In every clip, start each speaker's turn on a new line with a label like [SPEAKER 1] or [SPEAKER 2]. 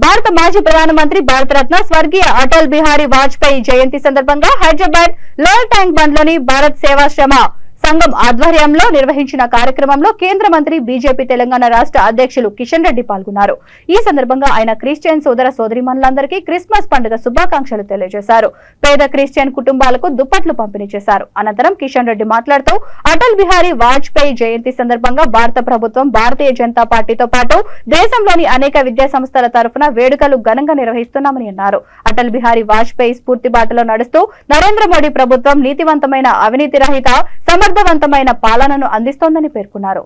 [SPEAKER 1] భారత మాజీ ప్రధానమంత్రి భారతరత్న స్వర్గీయ అటల్ బిహారీ వాజ్పేయి జయంతి సందర్భంగా హైదరాబాద్ లోయల్ ట్యాంక్ బండ్లోని భారత్ సేవాశ్రమ సంఘం ఆధ్వర్యంలో నిర్వహించిన కార్యక్రమంలో కేంద్ర మంత్రి బీజేపీ తెలంగాణ రాష్ట్ర అధ్యక్షులు కిషన్ రెడ్డి పాల్గొన్నారు. ఈ సందర్భంగా ఆయన క్రిస్టియన్ సోదర సోదరిమణులందరికీ క్రిస్మస్ పండుగ శుభాకాంక్షలు తెలియజేశారు. పేద క్రిస్టియన్ కుటుంబాలకు దుప్పట్లు పంపిణీ చేశారు. అనంతరం కిషన్ రెడ్డి మాట్లాడుతూ అటల్ బిహారీ వాజ్పేయి జయంతి సందర్భంగా భారత ప్రభుత్వం భారతీయ జనతా పార్టీతో పాటు దేశంలోని అనేక విద్యా సంస్థల తరఫున వేడుకలు ఘనంగా నిర్వహిస్తున్నామని అన్నారు. అటల్ బిహారీ వాజ్పేయి స్ఫూర్తి బాటలో నడుస్తూ నరేంద్ర మోడీ ప్రభుత్వం నీతివంతమైన అవినీతి రహిత సమర్థవంతమైన పాలనను అందిస్తోందని పేర్కొన్నారు.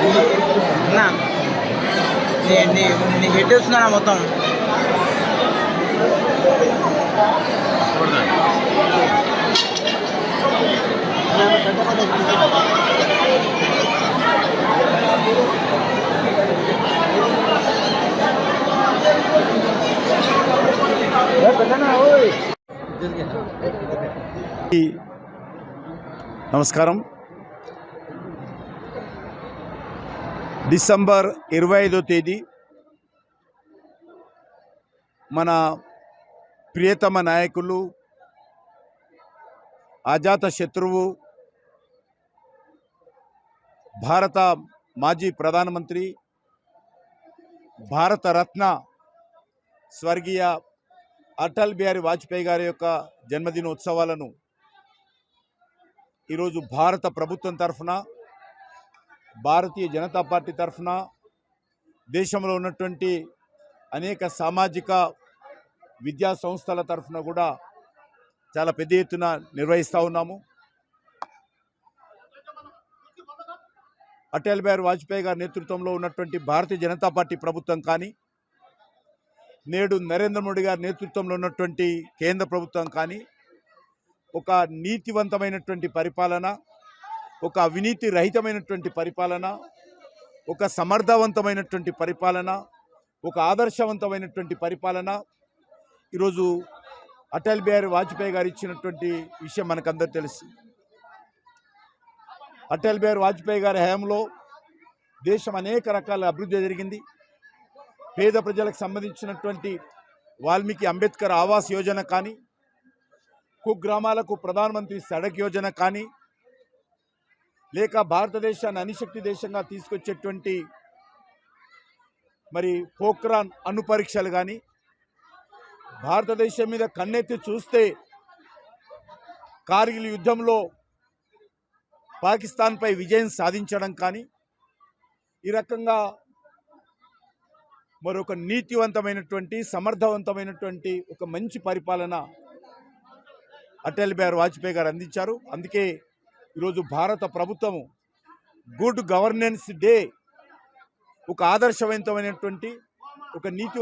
[SPEAKER 2] అన్నా నీ నీ నీ హెడ్ వస్తుందన్నా మొత్తం?
[SPEAKER 3] నమస్కారం. డిసెంబర్ ఇరవై ఐదో తేదీ మన ప్రియతమ నాయకులు అజాత శత్రువు భారత మాజీ ప్రధానమంత్రి భారత రత్న స్వర్గీయ అటల్ బిహారీ వాజ్పేయి గారి యొక్క జన్మదినోత్సవాలను ఈరోజు భారత ప్రభుత్వం తరఫున భారతీయ జనతా పార్టీ తరఫున దేశంలో ఉన్నటువంటి అనేక సామాజిక విద్యా సంస్థల తరఫున కూడా చాలా పెద్ద ఎత్తున నిర్వహిస్తూ ఉన్నాము. అటల్ బిహారీ వాజ్పేయి గారి నేతృత్వంలో ఉన్నటువంటి భారతీయ జనతా పార్టీ ప్రభుత్వం కానీ నేడు నరేంద్ర మోడీ గారి నేతృత్వంలో ఉన్నటువంటి కేంద్ర ప్రభుత్వం కానీ ఒక నీతివంతమైనటువంటి పరిపాలన ఒక అవినీతి రహితమైనటువంటి పరిపాలన ఒక సమర్థవంతమైనటువంటి పరిపాలన ఒక ఆదర్శవంతమైనటువంటి పరిపాలన. ఈరోజు అటల్ బిహారీ వాజ్పేయి గారు ఇచ్చినటువంటి విషయం మనకందరూ తెలుసు. అటల్ బిహారీ వాజ్పేయి గారి హయాంలో దేశం అనేక రకాల అభివృద్ధి జరిగింది. పేద ప్రజలకు సంబంధించినటువంటి వాల్మీకి అంబేద్కర్ ఆవాస్ యోజన కానీ కుగ్రామాలకు ప్రధానమంత్రి సడక్ యోజన కానీ లేక భారతదేశాన్ని అణుశక్తి దేశంగా తీసుకొచ్చేటువంటి మరి పోఖ్రాన్ అణు పరీక్షలు కానీ భారతదేశం మీద కన్నెత్తి చూస్తే కార్గిల్ యుద్ధంలో పాకిస్తాన్పై విజయం సాధించడం కానీ ఈ రకంగా మరొక నీతివంతమైనటువంటి సమర్థవంతమైనటువంటి ఒక మంచి పరిపాలన అటల్ బిహారీ వాజ్పేయి గారు అందించారు. అందుకే ఈరోజు భారత ప్రభుత్వము గుడ్ గవర్నెన్స్ డే ఒక ఆదర్శవంతమైనటువంటి ఒక నీతి